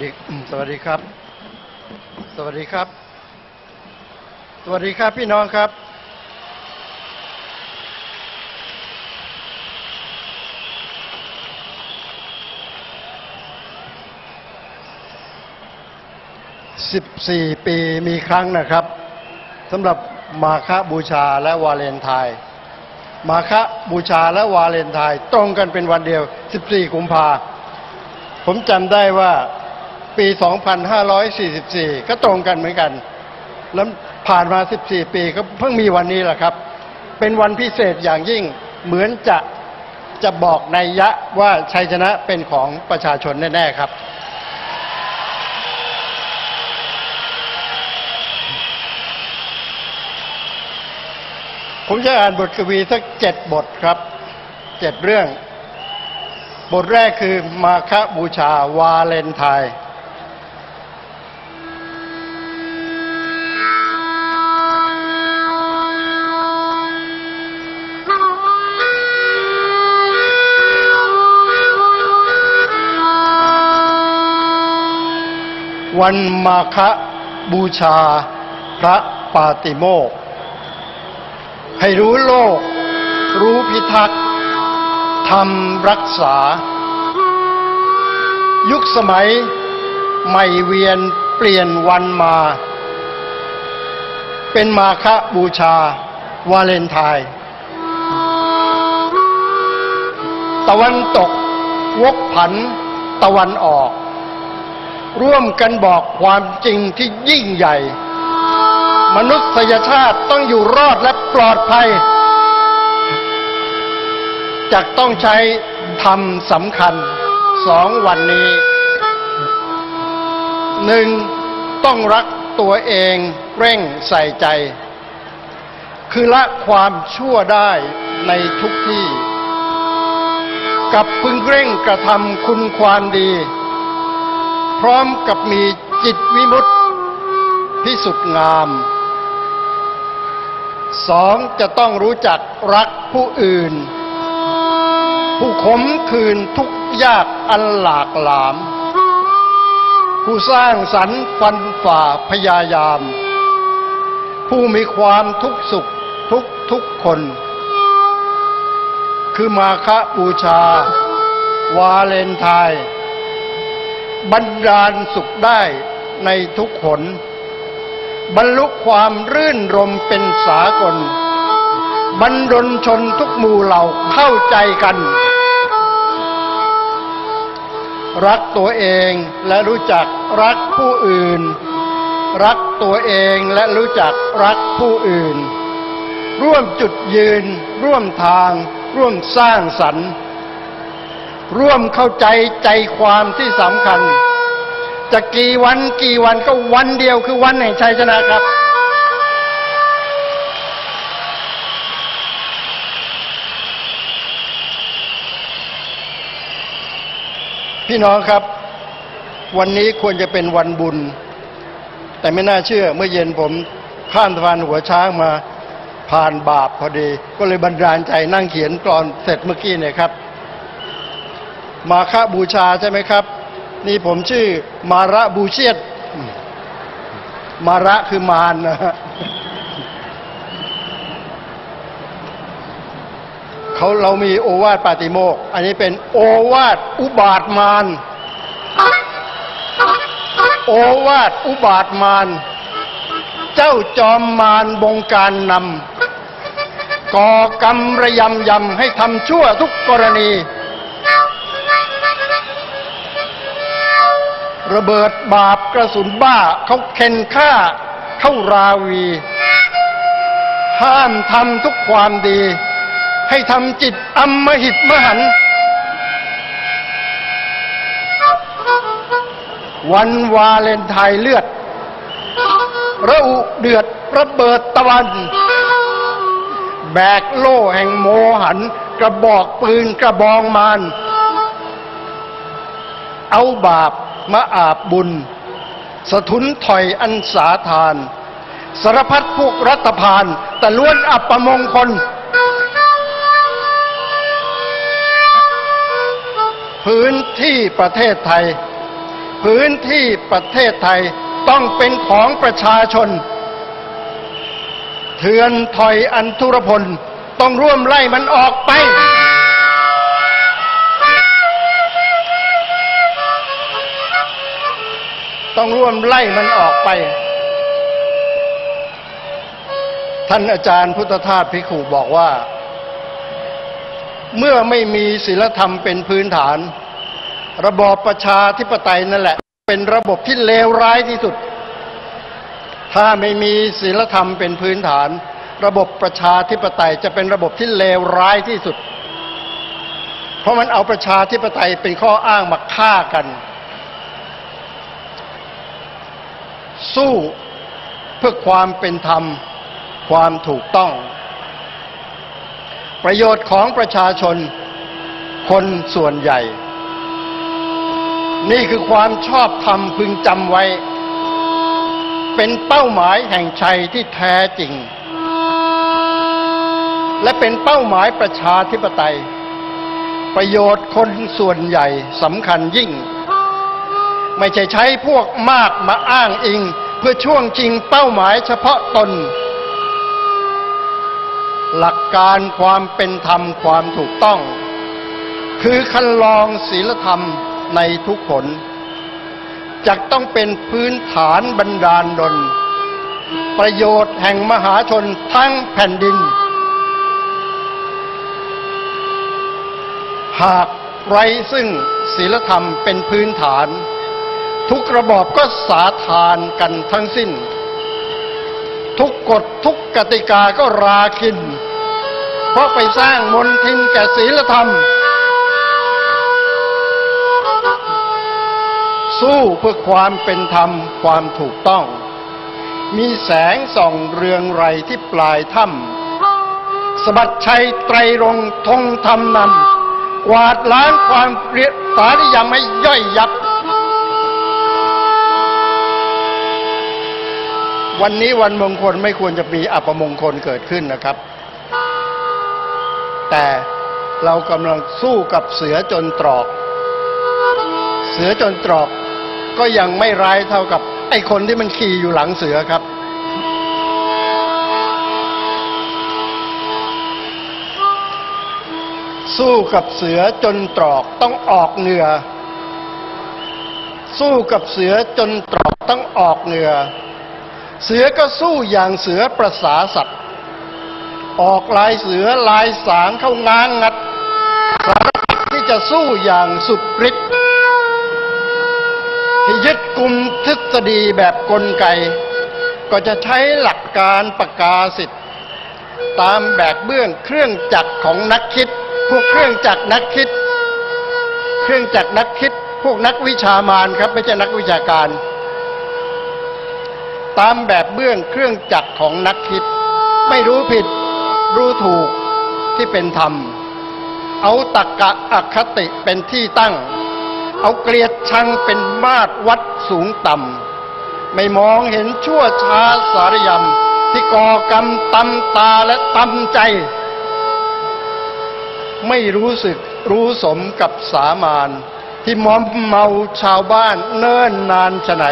สวัสดีสวัสดีครับ สวัสดีครับ สวัสดีครับพี่น้องครับ14ปีมีครั้งนะครับสำหรับมาฆบูชาและวาเลนไทน์มาฆบูชาและวาเลนไทน์ตรงกันเป็นวันเดียว 14 กุมภาผมจำได้ว่า ปี 2544 ก็ตรงกันเหมือนกัน แล้วผ่านมา 14 ปีก็เพิ่งมีวันนี้แหละครับ เป็นวันพิเศษอย่างยิ่งเหมือนจะจะบอกในยยะว่าชัยชนะเป็นของประชาชนแน่ ๆ ครับผมจะอ่านบทกวีสักเจ็ดบทครับเจ็ดเรื่อง บทแรกคือมาคบูชาวาเลนไทน์ วันมาคบูชาพระปาติโมกให้รู้โลก รู้พิทักษ์ทำรักษา ยุคสมัยไม่เวียนเปลี่ยนวันมา เป็นมาฆบูชาวาเลนไทน์ตะวันตกวกผันตะวันออก ร่วมกันบอกความจริงที่ยิ่งใหญ่ มนุษยชาติต้องอยู่รอดและปลอดภัยจะต้องใช้ธรรมสำคัญสองวันนี้หนึ่งต้องรักตัวเองเร่งใส่ใจ คือละความชั่วได้ในทุกที่ กับพึงเร่งกระทำคุณความดี พร้อมกับมีจิตวิมุตติพิสุทธิ์งามสองจะต้องรู้จักรักผู้อื่น ผู้ขมคืนทุกยากอันหลากหลาม ผู้สร้างสรรค์ฟันฝ่าพยายาม ผู้มีความทุกสุขทุกทุกคน คือมาคบูชา วาเลนไทน์ บรรดาลสุขได้ในทุกขน บรรลุความรื่นรมเป็นสากล บรรดลชนทุกหมู่เหล่าเข้าใจกัน รักตัวเองและรู้จักรักผู้อื่น รักตัวเองและรู้จักรักผู้อื่น ร่วมจุดยืน ร่วมทาง ร่วมสร้างสรรค์ ร่วมเข้าใจใจความที่สำคัญ จะกี่วันกี่วันก็วันเดียวคือวันแห่งชัยชนะครับ พี่น้องครับ วันนี้ควรจะเป็นวันบุญ แต่ไม่น่าเชื่อเมื่อเย็นผมข้ามสะพานหัวช้างมาผ่านบาปพอดี ก็เลยบันดาลใจนั่งเขียนกรอนเสร็จเมื่อกี้เนี่ยครับ มาฆบูชาใช่ไหมครับ นี่ผมชื่อมาระบูเชียตมาระคือมารนะฮะเขาเรามีโอวาทปาติโมกข์อันนี้เป็นโอวาทอุบาทมารโอวาทอุบาทมารเจ้าจอมมารบงการนำก่อกรรมระยำยำให้ทำชั่วทุกกรณี ระเบิดบาปกระสุนบ้าเขาเข็นฆ่า เข้าราวี ห้ามทำทุกความดี ให้ทำจิตอำมหิตมหัน วันวาเลนไทน์เลือด ระอุเดือดระเบิดตะวัน แบกโล่แห่งโมหัน กระบอกปืนกระบองมานเอาบาป มาอาบบุญสะทุนถอยอันสาทาน สารพัดพวกรัฐพาน แต่ล้วนอับประมงคล พื้นที่ประเทศไทย พื้นที่ประเทศไทยต้องเป็นของประชาชน เถือนถอยอันธุรพล ต้องร่วมไล่มันออกไป ต้องร่วมไล่มันออกไป ท่านอาจารย์พุทธทาสพิขุบอกว่า เมื่อไม่มีศีลธรรมเป็นพื้นฐาน ระบอบประชาธิปไตยนั่นแหละ เป็นระบบที่เลวร้ายที่สุด ถ้าไม่มีศีลธรรมเป็นพื้นฐาน ระบบประชาธิปไตยจะเป็นระบบที่เลวร้ายที่สุด เพราะมันเอาประชาธิปไตยเป็นข้ออ้างมาฆ่ากัน สู้เพื่อความเป็นธรรม ความถูกต้อง ประโยชน์ของประชาชน คนส่วนใหญ่ นี่คือความชอบธรรมพึงจำไว้ เป็นเป้าหมายแห่งชัยที่แท้จริง และเป็นเป้าหมายประชาธิปไตย ประโยชน์คนส่วนใหญ่สำคัญยิ่ง ไม่ใช่ใช้พวกมากมาอ้างอิง เพื่อช่วงจริงเป้าหมายเฉพาะตน หลักการความเป็นธรรมความถูกต้อง คือคันลองศีลธรรมในทุกผลจะต้องเป็นพื้นฐานบรรดาลดลประโยชน์แห่งมหาชนทั้งแผ่นดิน หากไรซึ่งศีลธรรมเป็นพื้นฐาน ทุกระบอบก็สาทานกันทั้งสิ้น ทุกกฎทุกกติกาก็ราคิน เพราะไปสร้างมนทินแก่ศีลธรรม สู้เพื่อความเป็นธรรมความถูกต้อง มีแสงส่องเรืองไรที่ปลายถ้ำสบัดชัยไตรรงค์ธงธรรมนำกวาดล้างความเปรียสาริยมให้ย่อยยับ วันนี้วันมงคลไม่ควรจะมีอัปมงคลเกิดขึ้นนะครับ แต่เรากำลังสู้กับเสือจนตรอก เสือจนตรอกก็ยังไม่ร้ายเท่ากับไอ้คนที่มันขี่อยู่หลังเสือครับ สู้กับเสือจนตรอกต้องออกเหงื่อสู้กับเสือจนตรอกต้องออกเหงื่อ เสือก็สู้อย่างเสือประสาสัตว์ ออกลายเสือลายสางเข้างางงัด สารพัดที่จะสู้อย่างสุดฤทธิ์ที่ยึดกลุ่มทฤษฎีแบบกลไก ก็จะใช้หลักการประกาศิทธิ์ตามแบบเบื้องเครื่องจักรของนักคิด พวกเครื่องจักรนักคิด เครื่องจักรนักคิด พวกนักวิชามานครับ ไม่ใช่นักวิชาการ ตามแบบเบื้องเครื่องจักรของนักคิด ไม่รู้ผิดรู้ถูกที่เป็นธรรม เอาตักกะอคติเป็นที่ตั้ง เอาเกลียดชังเป็นมาตรวัดสูงต่ำ ไม่มองเห็นชั่วช้าสารยำที่ก่อกรรมตำตาและตำใจ ไม่รู้สึกรู้สมกับสามานที่มอมเมาชาวบ้านเนิ่นนานฉะไหน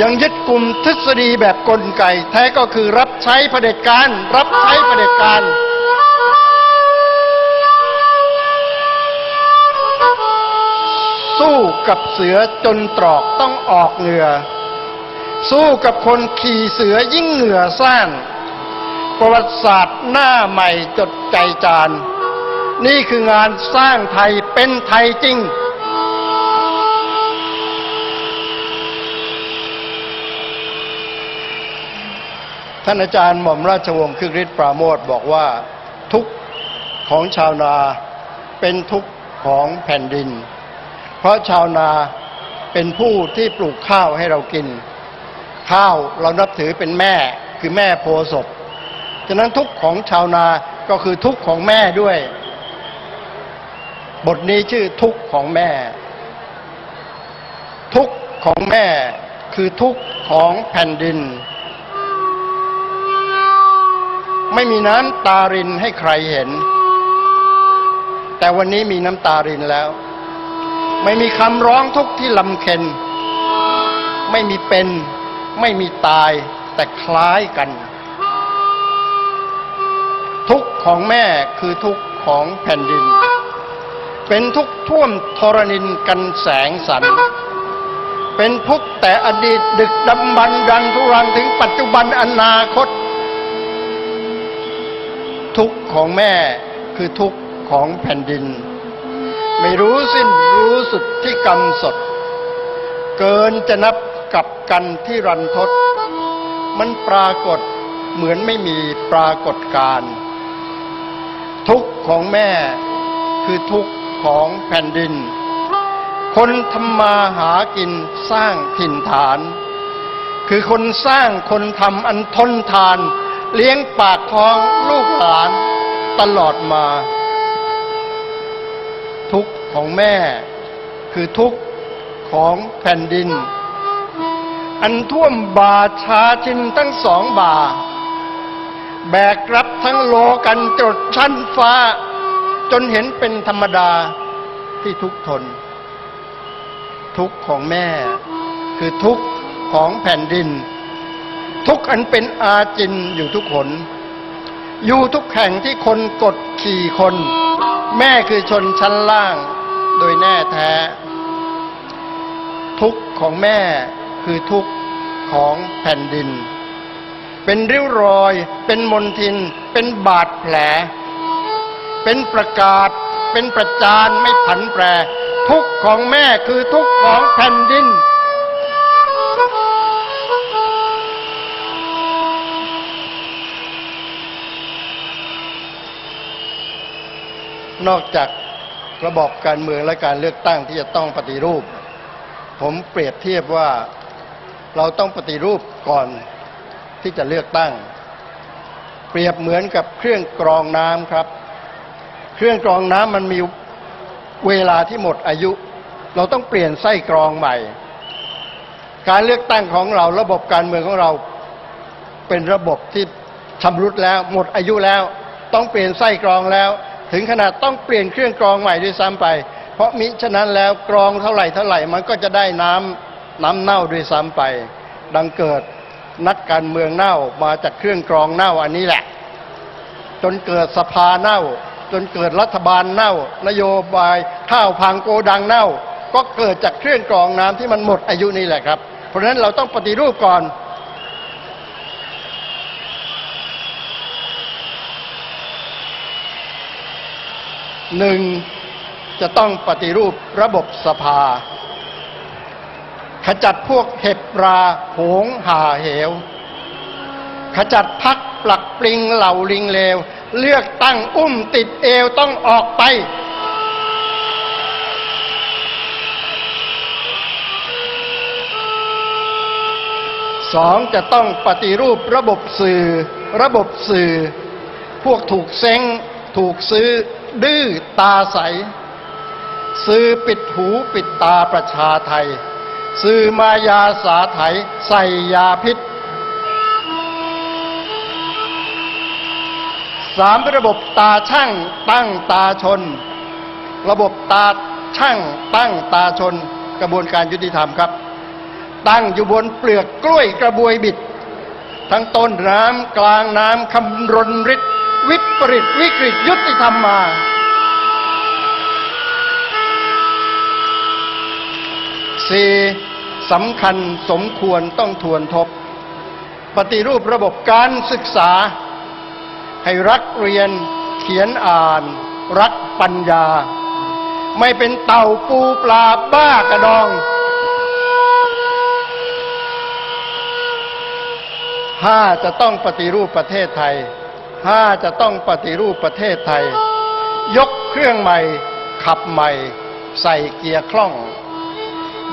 ยังยึดกลุ่มทฤษฎีแบบกลไก แท้ก็คือรับใช้เผด็จการ รับใช้เผด็จการสู้กับเสือจนตรอกต้องออกเหงื่อ สู้กับคนขี่เสือยิ่งเหงื่อซ่าน ประวัติศาสตร์หน้าใหม่จดใจจาน นี่คืองานสร้างไทยเป็นไทยจริง ท่านอาจารย์หม่อมราชวงศ์คึกฤทธิ์ปราโมทบอกว่าทุกของชาวนาเป็นทุกของแผ่นดิน เพราะชาวนาเป็นผู้ที่ปลูกข้าวให้เรากิน ข้าวเรานับถือเป็นแม่คือแม่โพศพฉะนั้นทุกของชาวนาก็คือทุกของแม่ด้วย บทนี้ชื่อทุกของแม่ ทุกของแม่คือทุกของแผ่นดิน ไม่มีน้ำตารินให้ใครเห็น แต่วันนี้มีน้ำตารินแล้ว ไม่มีคำร้องทุกข์ที่ลำเค็น ไม่มีเป็น ไม่มีตาย แต่คล้ายกัน ทุกข์ของแม่คือทุกข์ของแผ่นดิน เป็นทุกข์ท่วมทรณินกันแสงสัน เป็นทุกข์แต่อดีตดึกดำบรรดันทุรังถึงปัจจุบันอนาคต ทุกข์ของแม่คือทุกข์ของแผ่นดิน ไม่รู้สิ้นรู้สุดที่กรรมสด เกินจะนับกับกันที่รันทด มันปรากฏเหมือนไม่มีปรากฏการทุกข์ของแม่คือทุกข์ของแผ่นดิน คนทำมาหากินสร้างถิ่นฐาน คือคนสร้างคนทำอันทนทาน เลี้ยงปากท้องลูกหลานตลอดมา ทุกของแม่ คือทุกของแผ่นดิน อันท่วมบาชาชินทั้งสองบา แบกรับทั้งโลกันจดชั้นฟ้า จนเห็นเป็นธรรมดาที่ทุกทน ทุกของแม่ คือทุกของแผ่นดิน ทุกอันเป็นอาจินอยู่ทุกคน อยู่ทุกแห่งที่คนกดขี่คน แม่คือชนชั้นล่าง โดยแน่แท้ ทุกของแม่คือทุกของแผ่นดิน เป็นริ้วรอย เป็นมนทิน เป็นบาดแผล เป็นประกาศ เป็นประจานไม่ผันแปร ทุกของแม่คือทุกของแผ่นดิน นอกจากระบบการเมืองและการเลือกตั้งที่จะต้องปฏิรูป ผมเปรียบเทียบว่าเราต้องปฏิรูปก่อนที่จะเลือกตั้ง เปรียบเหมือนกับเครื่องกรองน้ำครับ เครื่องกรองน้ำมันมีเวลาที่หมดอายุ เราต้องเปลี่ยนไส้กรองใหม่ การเลือกตั้งของเราระบบการเมืองของเราเป็นระบบที่ชำรุดแล้ว หมดอายุแล้ว ต้องเปลี่ยนไส้กรองแล้ว ถึงขนาดต้องเปลี่ยนเครื่องกรองใหม่ด้วยซ้ำไป เพราะมิฉะนั้นแล้วกรองเท่าไหร่เท่าไหร่มันก็จะได้น้ำน้ำเน่าด้วยซ้ำไป ดังเกิดนักการเมืองเน่ามาจากเครื่องกรองเน่าอันนี้แหละ จนเกิดสภาเน่า จนเกิดรัฐบาลเน่า นโยบายข้าวพังโกดังเน่า ก็เกิดจากเครื่องกรองน้ำที่มันหมดอายุนี่แหละครับ เพราะฉะนั้นเราต้องปฏิรูปก่อน หนึ่งจะต้องปฏิรูประบบสภา ขจัดพวกเห็บราโหงหาเหว ขจัดพักปลักปลิงเหล่าลิงเลว เลือกตั้งอุ้มติดเอวต้องออกไป สองจะต้องปฏิรูประบบสื่อ ระบบสื่อ พวกถูกเซ้ง ถูกซื้อ ดื้อตาใสซื้อปิดหูปิดตาประชาไทยซื้อมายาสาไถใส่ยาพิษสามระบบตาช่างตั้งตาชน ระบบตาช่างตั้งตาชน กระบวนการยุติธรรมครับ ตั้งอยู่บนเปลือกกล้วยกระบวยบิด ทั้งต้นน้ำกลางน้ำคำรนฤทธิ์ วิปริตวิกฤตยุติธรรมมา สี่สำคัญสมควรต้องทวนทบ ปฏิรูประบบการศึกษา ให้รักเรียนเขียนอ่าน รักปัญญา ไม่เป็นเต่าปูปลาบ้ากระดองห้าจะต้องปฏิรูปประเทศไทย ห้าจะต้องปฏิรูปประเทศไทย ยกเครื่องใหม่ ขับใหม่ ใส่เกียร์คล่อง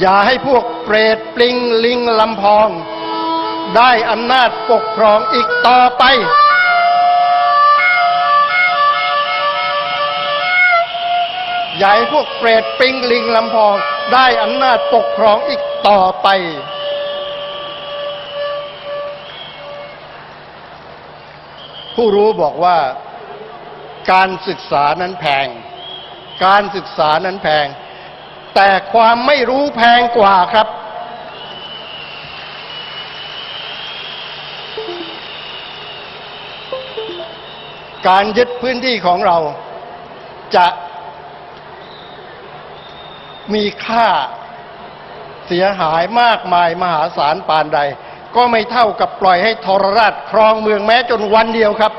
อย่าให้พวกเปรตปลิงลิงลำพอง ได้อำนาจปกครองอีกต่อไปอย่าให้พวกเปรตปลิงลิงลำพอง ได้อำนาจปกครองอีกต่อไป ผู้รู้บอกว่าการศึกษานั้นแพง การศึกษานั้นแพง แต่ความไม่รู้แพงกว่าครับ การยึดพื้นที่ของเราจะมีค่าเสียหายมากมายมหาศาลปานใด ก็ไม่เท่ากับปล่อยให้ทรราชครองเมืองแม้จนวันเดียวครับ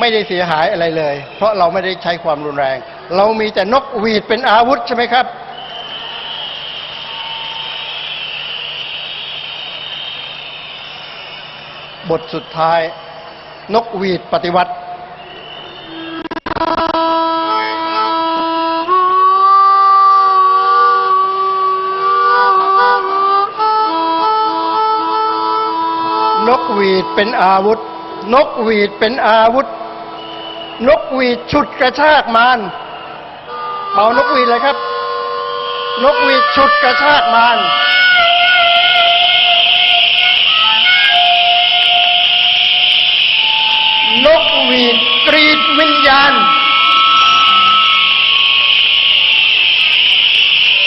ไม่ได้เสียหายอะไรเลย เพราะเราไม่ได้ใช้ความรุนแรง เรามีแต่นกหวีดเป็นอาวุธใช่ไหมครับ บทสุดท้าย นกหวีดปฏิวัติ ดเป็นอาวุธ นกหวีดเป็นอาวุธ นกหวีดฉุดกระชากมารเป่านกหวีดเลยครับ นกหวีดฉุดกระชากมารนกหวีดกรีดวิญญาณ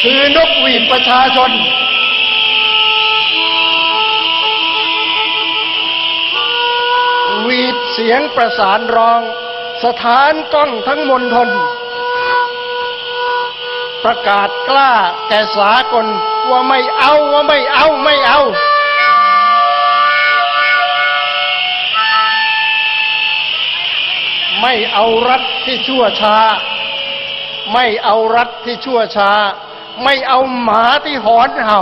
คือนกหวีดประชาชน เสียงประสานร้อง สถานกล้องทั้งมณฑลประกาศกล้าแก่สากลว่าไม่เอาว่าไม่เอาไม่เอา ไม่เอารัฐที่ชั่วช้า ไม่เอารัฐที่ชั่วช้า ไม่เอาหมาที่หอนเห่า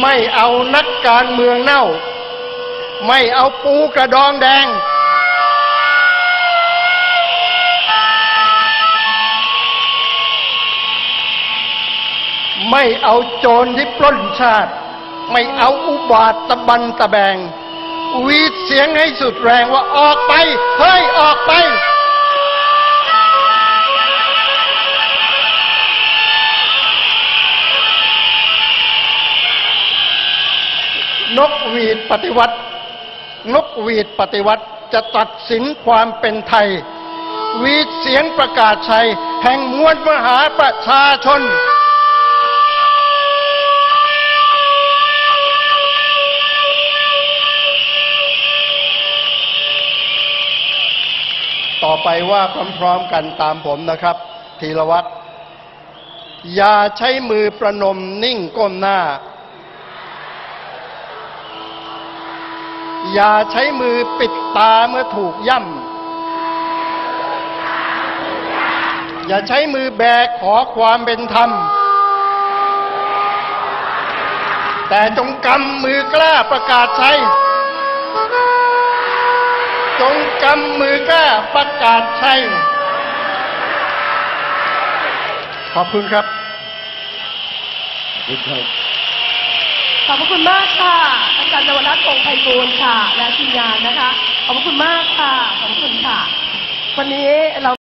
ไม่เอานักการเมืองเน่า ไม่เอาปูกระดองแดง ไม่เอาโจรที่ปล้นชาติ ไม่เอาอุบาทตะบันตะแบงวีดเสียงให้สุดแรงว่าออกไป เฮ้ย ออกไป นกหวีดปฏิวัติ นกหวีดปฏิวัติจะตัดสินความเป็นไทยหวีดเสียงประกาศชัย แห่งมวลมหาประชาชน ต่อไปว่าพร้อมๆกันตามผมนะครับ ธีรวัตรอย่าใช้มือประนมนิ่งก้มหน้า อย่าใช้มือปิดตาเมื่อถูกย่ำ อย่าใช้มือแบกขอความเป็นธรรม แต่จงกำมือกล้าประกาศใชัยจงกำมือกล้าประกาศใชัยขอบคุณครับ ขอบพระคุณมากค่ะ จารย์นวรัตน์คงไพบูลย์ค่ะ และทีมงานนะคะ ขอบคุณมากค่ะ ขอบคุณค่ะ วันนี้เรา